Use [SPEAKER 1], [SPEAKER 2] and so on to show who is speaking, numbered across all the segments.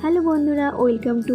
[SPEAKER 1] Hello বন্ধুরা welcome to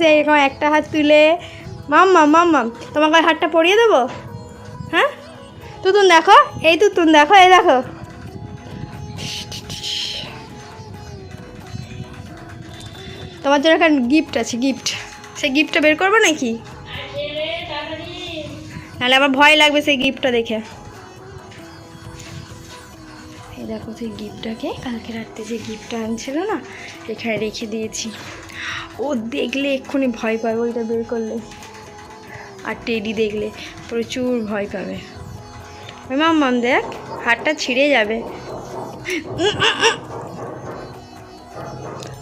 [SPEAKER 1] যে এরকম একটা হাত তুলে মাম্মাম মাম্মাম তোমাকে হাতটা পরিয়ে দেবো? হ্যাঁ? তুতুন দেখো, এই তুতুন দেখো, এই দেখো। তোমার জন্য একটা গিফট আছে গিফট সেই গিফটটা বের করব নাকি? নাহলে আমার ভয় লাগবে সেই গিফটটা দেখে। এই দেখো সেই গিফটটাকে কালকে রাত্রে যে গিফটটা আনছিল না, এখানে রেখে দিয়েছি। ও দেখলে এক্ষুনি ভয় পাবে ওইটা বের করলে। আর টেডি দেখলে প্রচুর ভয় পাবে। মাম দেখ, হাতটা ছিঁড়ে যাবে।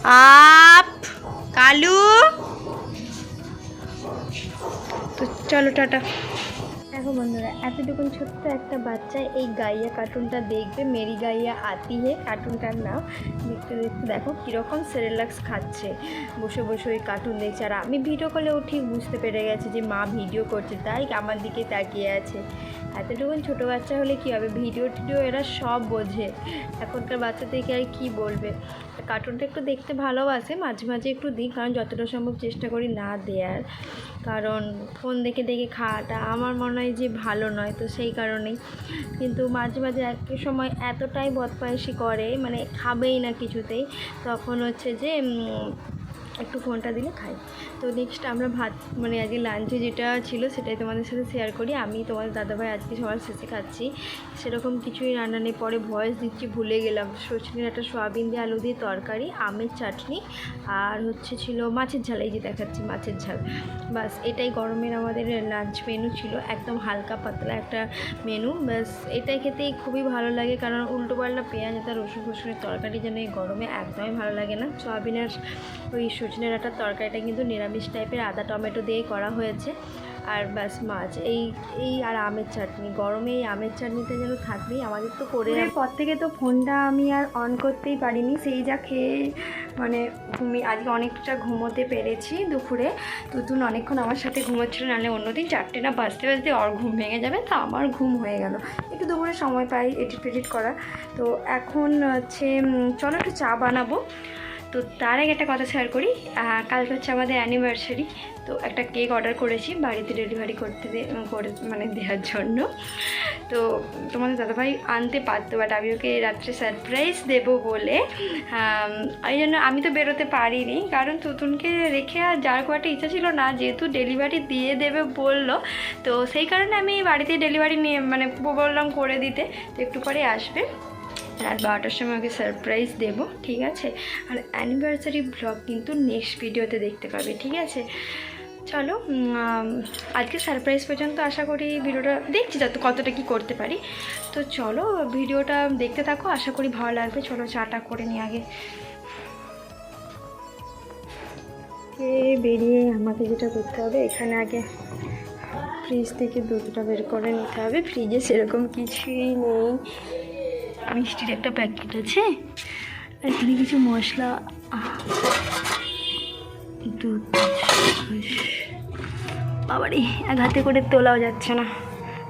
[SPEAKER 1] আপ, কালু। তো চলো টাটা। দেখো বন্ধুরা, এতটুকুন ছোট্ট একটা বাচ্চা এই গাইয়া কার্টুনটা দেখবে, মেরি গাইয়া আতি হে কার্টুনটার নাম। দেখতে দেখতে দেখো কীরকম সেরেলাক্স খাচ্ছে। বসে বসে ওই কার্টুন দেখছে। আর আমি ভিডিও করলেও ঠিক বুঝতে পেরে গেছে যে মা ভিডিও করছে, তাই আমার দিকে তাকিয়ে আছে। এতটুকুন ছোটো বাচ্চা হলে কী হবে? ভিডিও টিডিও এরা সব বোঝে। এখনকার বাচ্চা থেকে আর কি বলবে? কার্টুনটা একটু দেখতে ভালোবাসে, মাঝে মাঝে একটু দিই, কারণ যতটা সম্ভব চেষ্টা করি না দেওয়ার কারণ ফোন দেখে দেখে খাওয়াটা আমার মনে হয় যে ভালো নয়, তো সেই কারণেই। কিন্তু মাঝে মাঝে এক সময় এতটাই বদমাইশি করে মানে খাবেই না কিছুতেই, তখন হচ্ছে যে একটু ফোনটা দিলে খাই। তো নেক্সট আমরা ভাত মানে আজকে লাঞ্চে যেটা ছিল সেটাই তোমাদের সাথে শেয়ার করি। আমি তোমাদের দাদাভাই আজকে সবার শেষে খাচ্ছি। সেরকম কিছুই রান্না নেই, পরে ভয়েস দিচ্ছি, ভুলে গেলাম। সজনের একটা সোয়াবিন দিয়ে আলু দিয়ে তরকারি, আমের চাটনি, আর হচ্ছে ছিল মাছের ঝাল, এই যে দেখাচ্ছি মাছের ঝাল। বাস, এটাই গরমের আমাদের লাঞ্চ মেনু ছিল, একদম হালকা পাতলা একটা মেনু ব্যাস এটাই খেতেই খুবই ভালো লাগে, কারণ উল্টো পাল্টা পেঁয়াজ তার রসুন ফসুনের তরকারি যেন এই গরমে একদমই ভালো লাগে না। সোয়াবিনের ওই সজনের একটা তরকারিটা কিন্তু নিরামিষ টাইপের আদা টমেটো দিয়ে করা হয়েছে। আর ব্যাস মাছ, এই এই আর আমের চাটনি। গরমে এই আমের চাটনিটা যেন থাকবেই, আমাদের তো করে পর থেকে তো ফোনটা আমি আর অন করতেই পারিনি। সেই যা খেয়ে মানে ঘুমি আজকে অনেকটা ঘুমোতে পেরেছি দুপুরে। তুতুন অনেকক্ষণ আমার সাথে ঘুমোচ্ছিল, নাহলে অন্যদিন চারটে না বাজতে বাজতে ওর ঘুম ভেঙে যাবে, তা আমার ঘুম হয়ে গেল। একটু দুপুরে সময় পাই এডিট ফেডিট করা তো এখন হচ্ছে চলো একটু চা বানাবো। তো তার আগে একটা কথা শেয়ার করি। কালকে হচ্ছে আমাদের অ্যানিভার্সারি তো একটা কেক অর্ডার করেছি বাড়িতে ডেলিভারি করতে করে মানে দেওয়ার জন্য। তো তোমাদের দাদাভাই আনতে পারতো বাট আমি ওকে রাত্রে সারপ্রাইজ দেবো বলে। এই জন্য আমি তো বেরোতে পারিনি, কারণ তুতুনকে রেখে আর যার একটা ইচ্ছা ছিল না, যেহেতু ডেলিভারি দিয়ে দেবে বলল। তো সেই কারণে আমি বাড়িতে ডেলিভারি নিয়ে মানে বললাম করে দিতে, তো একটু পরে আসবে। রাত বারোটার সময় ওকে সারপ্রাইজ দেবো, ঠিক আছে? আর অ্যানিভার্সারি ব্লগ কিন্তু নেক্সট ভিডিওতে দেখতে পাবে, ঠিক আছে? চলো আজকে সারপ্রাইজ পর্যন্ত আশা করি ভিডিওটা দেখছি যত, কতটা কি করতে পারি। তো চলো, ভিডিওটা দেখতে থাকো, আশা করি ভালো লাগবে। চলো চাটা করে নিই আগে। বেরিয়ে আমাকে যেটা করতে হবে, এখানে আগে ফ্রিজ থেকে দুধটা বের করে নিতে হবে। ফ্রিজে সেরকম কিছুই নেই। মিষ্টির একটা প্যাকেট আছে। এখানে কিছু মশলা। দুধ বাবারে, এক হাতে করে তোলাও যাচ্ছে না।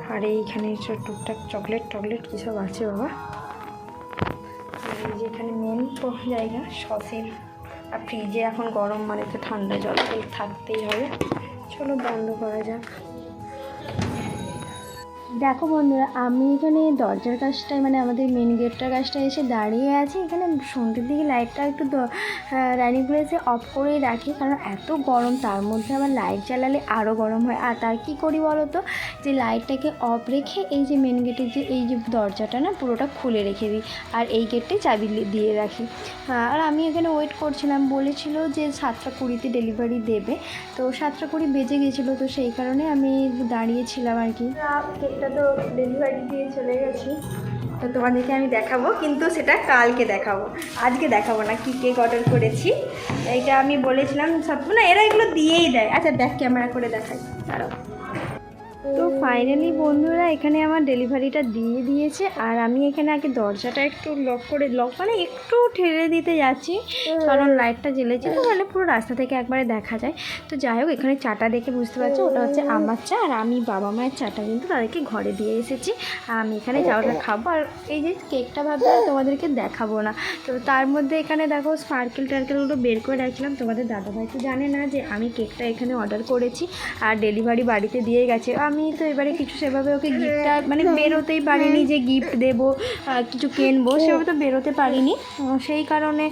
[SPEAKER 1] আর, এইখানে টুকটাক চকলেট টকলেট কী সব আছে বাবা? আর এই যে এখানে মেন জায়গা, সসের। আর ফ্রিজে এখন গরম মানে তো ঠান্ডা জল থাকতেই হবে। চলো বন্ধ করা যাক। দেখো বন্ধুরা, আমি এখানে দরজার কাছটায় মানে আমাদের মেন গেটটার কাছটায় এসে দাঁড়িয়ে আছি। এখানে সন্ধ্যের দিকে লাইটটা একটু রানিং প্লেসে অফ করেই রাখি, কারণ এত গরম, তার মধ্যে আবার লাইট জ্বালালে আরও গরম হয়। আর তার কী করি বলো তো যে লাইটটাকে অফ রেখে এই যে মেন গেটের যে, এই যে দরজাটা না, পুরোটা খুলে রেখে দিই। আর এই গেটটাই চাবি দিয়ে রাখি। আর আমি এখানে ওয়েট করছিলাম, বলেছিল যে সাতটা কুড়িতে ডেলিভারি দেবে। তো সাতটা কুড়ি বেজে গেছিল, তো সেই কারণে আমি দাঁড়িয়েছিলাম আর কি। কেকটা তো ডেলিভারি দিয়ে চলে গেছি। তো তোমাদেরকে আমি দেখাবো, কিন্তু সেটা কালকে দেখাবো। আজকে দেখাবো না, কী কেক অর্ডার করেছি। এইটা আমি বলেছিলাম সব না, এরা এগুলো দিয়েই দেয়। আচ্ছা দেখ ক্যামেরা করে দেখাই। তো ফাইনালি বন্ধুরা, এখানে আমার ডেলিভারিটা দিয়ে দিয়েছে আর আমি এখানে আগে দরজাটা একটু লক করে লক মানে একটু ঠেলে দিতে যাচ্ছি। কারণ লাইটটা জ্বেলেছে, তো মানে পুরো রাস্তা থেকে একবারে দেখা যায়। তো যাই হোক, এখানে চাটা দেখে বুঝতে পারছ, ওটা হচ্ছে আমার চা আর আমি বাবা মায়ের চাটা কিন্তু তাদেরকে ঘরে দিয়ে এসেছি। আর আমি এখানে চাটা খাব, আর এই যে কেকটা ভাবলাম তোমাদেরকে দেখাবো না। তো তার মধ্যে এখানে দেখো স্পার্কেল টার্কেলগুলো বের করে রাখলাম তোমাদের দাদাভাই তো জানে না যে আমি কেকটা এখানে অর্ডার করেছি, আর ডেলিভারি বাড়িতে দিয়ে গেছে। আমি তো এবারে কিছু সেভাবে ওকে গিফটটা মানে বেরোতেই পারিনি যে গিফট দেবো কিছু কিনবো, সেভাবে তো বেরোতে পারিনি। সেই কারণে,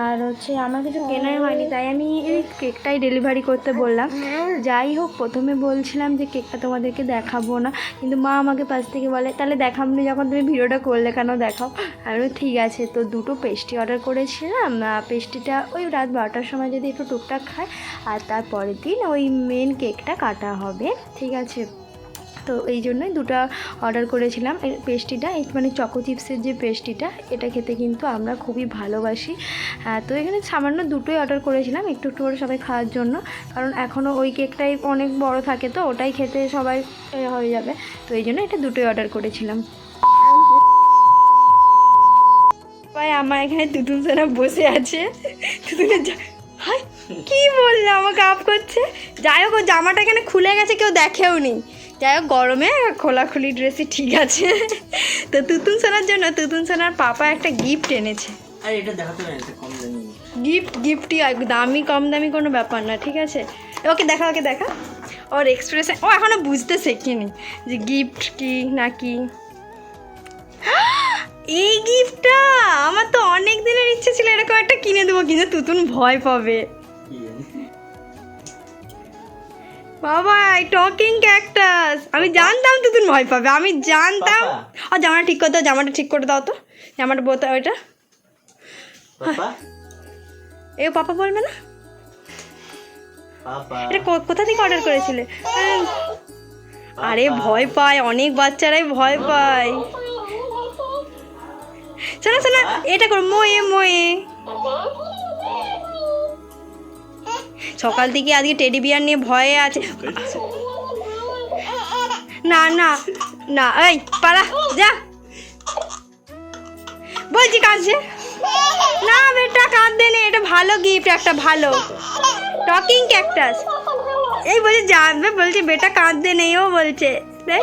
[SPEAKER 1] আর হচ্ছে আমার কিছু কেনাই হয়নি, তাই আমি এই কেকটাই ডেলিভারি করতে বললাম। যাই হোক, প্রথমে বলছিলাম যে কেকটা তোমাদেরকে দেখাবো না, কিন্তু মা আমাকে পাশ থেকে বলে, তাহলে দেখাবনি যখন তুমি ভিডিওটা করলে কেন দেখাও? আমি ঠিক আছে, তো দুটো পেস্ট্রি অর্ডার করেছিলাম পেস্ট্রিটা ওই রাত বারোটার সময় যদি একটু টুকটাক খায়, আর তারপরের দিন ওই মেন কেকটা কাটা হবে, ঠিক আছে? তো এই জন্যই দুটো অর্ডার করেছিলাম। এই মানে চকো চিপসের যে পেস্ট্রিটা এটা খেতে কিন্তু আমরা খুবই ভালোবাসি। হ্যাঁ, তো এখানে সামান্য দুটোই অর্ডার করেছিলাম একটু একটু করে সবাই খাওয়ার জন্য। কারণ এখনও ওই কেকটাই অনেক বড় থাকে তো ওটাই খেতে সবাই হয়ে যাবে। তো এই জন্য এটা দুটোই অর্ডার করেছিলাম। ভাই আমার এখানে তুতুন সেনা বসে আছে কি বলল? আমাকে আপ করছে? যাই হোক জামাটা এখানে খুলে গেছে কেউ দেখেও নি। যাই হোক গরমে খোলাখুলি ড্রেসই ঠিক আছে। তো তুতুন সোনার জন্য তুতুন সোনার পাপা একটা গিফট এনেছে।
[SPEAKER 2] আরে এটা দেখাতে কম দামি।
[SPEAKER 1] গিফট গিফটই দামি কম দামি কোনো ব্যাপার না ঠিক আছে? ওকে দেখা ওকে দেখা। ওর এক্সপ্রেশন ও এখনও বুঝতে শেখিনি যে গিফট কি না কি। এই গিফটটা আমার তো অনেক দিনের ইচ্ছে ছিল এরকম একটা কিনে দেবো কিন্তু তুতুন ভয় পাবে। বাবা টকিং ক্যাকটাস আমি জানতাম তুতুন ভয় পাবে। আমি জানতাম। ও জামাটা ঠিক করে দাও জামাটা ঠিক করে দাও তো। জামাটা বোতা ওইটা। এ পাপা বলবে না? এটা কোথা থেকে অর্ডার করেছিলে? আরে ভয় পায় অনেক বাচ্চারাই ভয় পায়। শোনা শোনা এটা কর মোয়ে মোয়ে। সকাল থেকে আজকে টেডি বিয়ার নিয়ে ভয়ে আছে। না না না এই পালা যা। বলছি কাঁদছে? না বেটা কাঁদবে না এটা ভালো গিফট একটা ভালো। টকিং ক্যাকটাস এই বলছে যাবে বলছে বেটা কাঁদতে নেই ও বলছে। দেখ।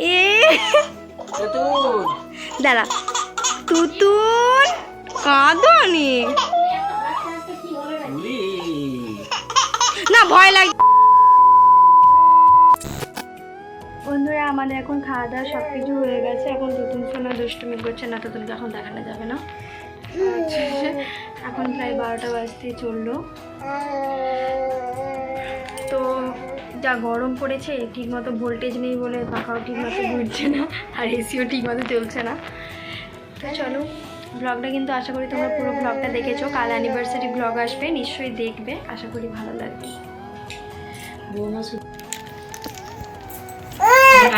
[SPEAKER 1] এ। দাঁড়া। তুতুন কাঁদনি ভয় লাগে বন্ধুরা, আমাদের এখন খাওয়া দাওয়া সব কিছু হয়ে গেছে। এখন তুতুন সোনা দুষ্টুমি করছে, না তুতুনকে এখন দেখানো যাবে না। এখন প্রায় বারোটা বাজতে চলল। তো যা গরম পড়েছে ঠিক মতো ভোল্টেজ নেই বলে পাখাও ঠিক মতো ঘুরছে না, আর এসিও ঠিক মতো চলছে না। তো চলো ব্লগটা কিন্তু আশা করি তোমরা পুরো ব্লগটা দেখেছ। কাল অ্যানিভার্সারি ব্লগ আসবে, নিশ্চয়ই দেখবে। আশা করি ভালো লাগবে।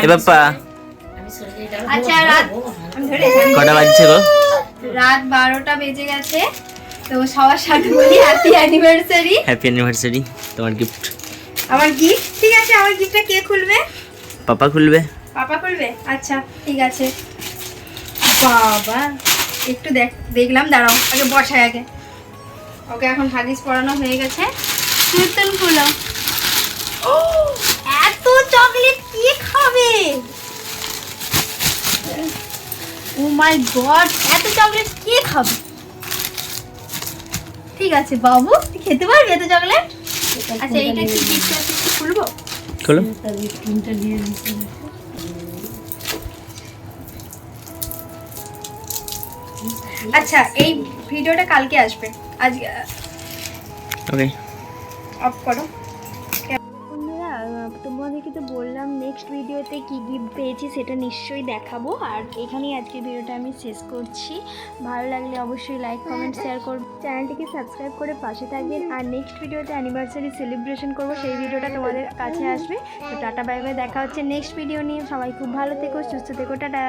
[SPEAKER 2] এ বাপ্পা।
[SPEAKER 1] আচ্ছা রাত
[SPEAKER 2] কটা বাজছে গো?
[SPEAKER 1] রাত বারোটা বেজে গেছে তো সবার সাথে বলি হ্যাপি অ্যানিভার্সারি
[SPEAKER 2] হ্যাপি অ্যানিভার্সারি তোমার গিফট
[SPEAKER 1] আমার গিফট ঠিক আছে আমার গিফটটা কে খুলবে?
[SPEAKER 2] পাপা খুলবে।
[SPEAKER 1] পাপা খুলবে? আচ্ছা ঠিক আছে। বাবা একটু দেখ দেখলাম দাঁড়াও আগে বসায় আগে। ওকে এখন হাদিস পড়ানো হয়ে গেছে। কীর্তন খুলো। এত চকলেট কে খাবে? ও মাই গড এত চকলেট কে খাবে? ঠিক আছে বাবু তুই খেতে পারবি এত চকলেট? আচ্ছা এইটা কি গিফট আছে একটু খুলবো?
[SPEAKER 2] খুলো।
[SPEAKER 1] আচ্ছা এই ভিডিওটা কালকে আসবে। আজ
[SPEAKER 2] ওকে
[SPEAKER 1] অফ করো। তোমাদেরকে তো বললাম নেক্সট ভিডিওতে কী গিফট পেয়েছি সেটা নিশ্চয়ই দেখাবো। আর এখানেই আজকে ভিডিওটা আমি শেষ করছি। ভালো লাগলে অবশ্যই লাইক কমেন্ট শেয়ার করব চ্যানেলটিকে সাবস্ক্রাইব করে পাশে থাকবেন। আর নেক্সট ভিডিওতে অ্যানিভার্সারি সেলিব্রেশন করব, সেই ভিডিওটা তোমাদের কাছে আসবে। তো টাটা বাই বাই দেখা হচ্ছে নেক্সট ভিডিও নিয়ে। সবাই খুব ভালো থেকো, সুস্থ থেকো, টাটা।